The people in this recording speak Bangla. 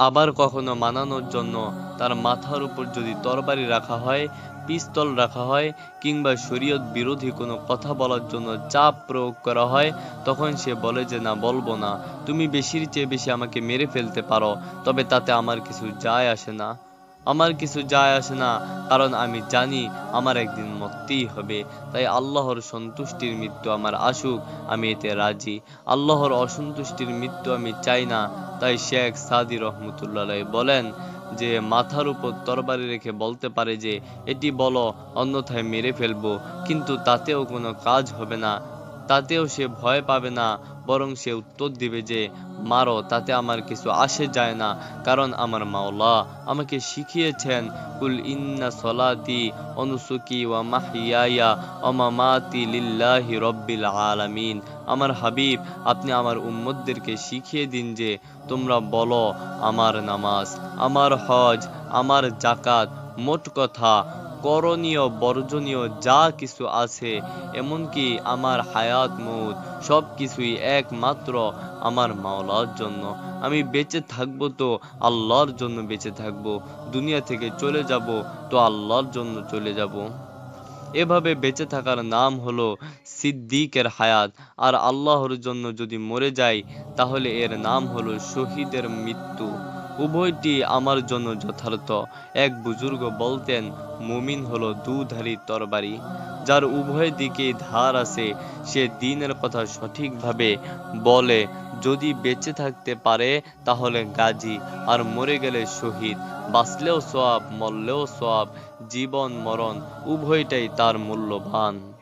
আবার কখনো মানানোর জন্য তার মাথার উপর যদি তরবারি রাখা হয়, পিস্তল রাখা হয়, কিংবা শরীয়ত বিরোধী কোনো কথা বলার জন্য চাপ প্রয়োগ করা হয়, তখন সে বলে যে, না, বলব না। তুমি বেশির চেয়ে বেশি আমাকে মেরে ফেলতে পারো, তবে তাতে আমার কিছু যায় আসে না। আমার কিছু যায় আসে না, কারণ আমি জানি আমার একদিন মরতেই হবে। তাই আল্লাহর সন্তুষ্টির মৃত্যু আমার আসুক, আমি এতে রাজি। আল্লাহর অসন্তুষ্টির মৃত্যু আমি চাই না তাই শেখ সাদি রহমতুল্লাহ বলেন যে মাথার উপর তরবারি রেখে বলতে পারে যে, এটি বলো, অন্যথায় মেরে ফেলব। কিন্তু তাতেও কোনো কাজ হবে না। তাতেও সে ভয় পাবে না, বরং সে উত্তর দিবে যে, মারো, তাতে আমার কিছু আসে যায় না, কারণ আমার মাওলা আমাকে শিখিয়েছেন, কুল ইন্না সলাতি অনুসুকি ওয়া মাহিয়ায়া ওয়া মামাতি লিল্লাহি রব্বিল আলামিন। আমার হাবিব, আপনি আমার উম্মতদেরকে শিখিয়ে দিন যে, তোমরা বলো, আমার নামাজ, আমার হজ, আমার জাকাত মোট কথা, করণীয়, বর্জনীয় যা কিছু আছে, এমনকি আমার হায়াত মৌত সব কিছুই একমাত্র আমার মাওলার জন্য। আমি বেঁচে থাকব তো আল্লাহর জন্য বেঁচে থাকব। দুনিয়া থেকে চলে যাব তো আল্লাহর জন্য চলে যাব। এভাবে বেঁচে থাকার নাম হলো সিদ্দিকের হায়াত। আর আল্লাহর জন্য যদি মরে যাই, তাহলে এর নাম হলো শহীদের মৃত্যু। উভয়টি আমার জন্য যথার্থ। এক বুজুর্গ বলতেন, মুমিন হলো দুধারী তরবারি, যার উভয় দিকেই ধার আছে। সে দিনের কথা সঠিকভাবে বলে, যদি বেঁচে থাকতে পারে, তাহলে গাজী, আর মরে গেলে শহীদ। বাঁচলেও সোয়াব মরলেও সোয়াব জীবন, মরণ, উভয়টাই তার মূল্যবান।